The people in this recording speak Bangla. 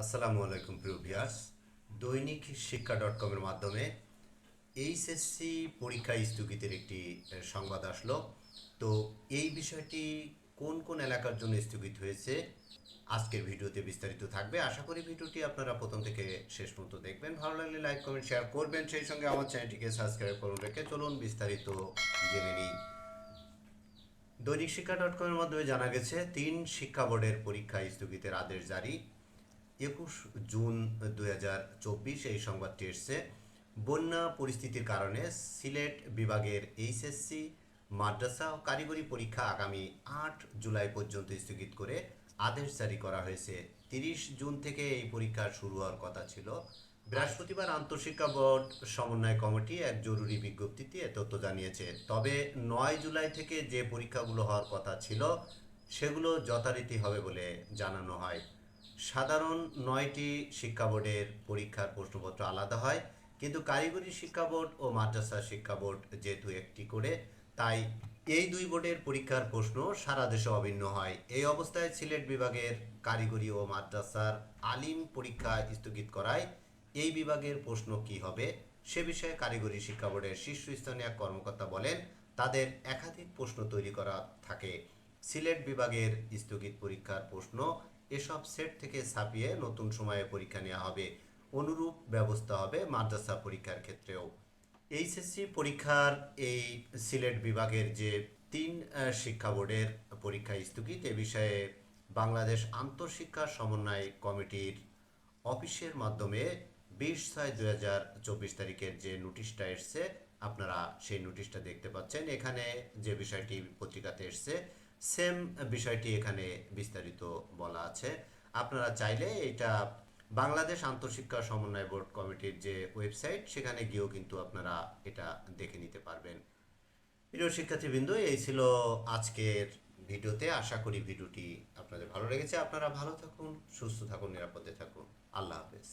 আসসালামু আলাইকুম প্রিয় ভিউয়ার্স। দৈনিক শিক্ষা ডট কমের মাধ্যমে এইচএসসি পরীক্ষা স্থগিতের একটি সংবাদ আসলো। তো এই বিষয়টি কোন কোন এলাকার জন্য স্থগিত হয়েছে, আজকের ভিডিওতে বিস্তারিত থাকবে। আশা করি ভিডিওটি আপনারা প্রথম থেকে শেষ পর্যন্ত দেখবেন। ভালো লাগলে লাইক, কমেন্ট, শেয়ার করবেন। সেই সঙ্গে আমার চ্যানেলটিকে সাবস্ক্রাইব করুন। রেখে চলুন বিস্তারিত জেনে নিই। দৈনিক শিক্ষা ডট কমের মাধ্যমে জানা গেছে, তিন শিক্ষা বোর্ডের পরীক্ষা স্থগিতের আদেশ জারি। একুশ জুন দু হাজার চব্বিশ এই সংবাদটি এসছে। বন্যা পরিস্থিতির কারণে সিলেট বিভাগের এইচএসসি, মাদ্রাসা ও কারিগরি পরীক্ষা আগামী আট জুলাই পর্যন্ত স্থগিত করে আদেশ জারি করা হয়েছে। তিরিশ জুন থেকে এই পরীক্ষা শুরু হওয়ার কথা ছিল। বৃহস্পতিবার আন্তঃশিক্ষা বোর্ড সমন্বয় কমিটি এক জরুরি বিজ্ঞপ্তিতে তথ্য জানিয়েছে। তবে নয় জুলাই থেকে যে পরীক্ষাগুলো হওয়ার কথা ছিল, সেগুলো যথারীতি হবে বলে জানানো হয়। সাধারণ নয়টি শিক্ষা বোর্ডের পরীক্ষার প্রশ্নপত্র আলাদা হয়, কিন্তু কারিগরি শিক্ষা বোর্ড ও মাদ্রাসা শিক্ষা বোর্ড যেহেতু একটি করে, তাই এই দুই বোর্ডের পরীক্ষার প্রশ্ন সারা দেশে অভিন্ন হয়। এই অবস্থায় সিলেট বিভাগের কারিগরি ও মাদ্রাসার আলিম পরীক্ষা স্থগিত করায় এই বিভাগের প্রশ্ন কি হবে সে বিষয়ে কারিগরি শিক্ষা বোর্ডের শীর্ষস্থানীয় এক কর্মকর্তা বলেন, তাদের একাধিক প্রশ্ন তৈরি করা থাকে। সিলেট বিভাগের স্থগিত পরীক্ষার প্রশ্ন এসব সেট থেকে ছাপিয়ে নতুন সময়ে পরীক্ষা নেওয়া হবে। অনুরূপ ব্যবস্থা হবে মাদ্রাসা পরীক্ষার ক্ষেত্রেও। এইচএসসি পরীক্ষার এই সিলেট বিভাগের যে তিন শিক্ষা বোর্ডের পরীক্ষা স্থগিত, এ বিষয়ে বাংলাদেশ আন্তঃশিক্ষা সমন্বয় কমিটির অফিসের মাধ্যমে বিশ ছয় দুই হাজার চব্বিশ তারিখের যে নোটিশটা এসছে, আপনারা সেই নোটিশটা দেখতে পাচ্ছেন। এখানে যে বিষয়টি পত্রিকাতে এসছে সেম বিষয়টি এখানে বিস্তারিত বলা আছে। আপনারা চাইলে এটা বাংলাদেশ আন্তঃশিক্ষা সমন্বয় বোর্ড কমিটির যে ওয়েবসাইট, সেখানে গিয়েও কিন্তু আপনারা এটা দেখে নিতে পারবেন। প্রিয় শিক্ষার্থীবৃন্দ, এই ছিল আজকের ভিডিওতে। আশা করি ভিডিওটি আপনাদের ভালো লেগেছে। আপনারা ভালো থাকুন, সুস্থ থাকুন, নিরাপদে থাকুন। আল্লাহ হাফেজ।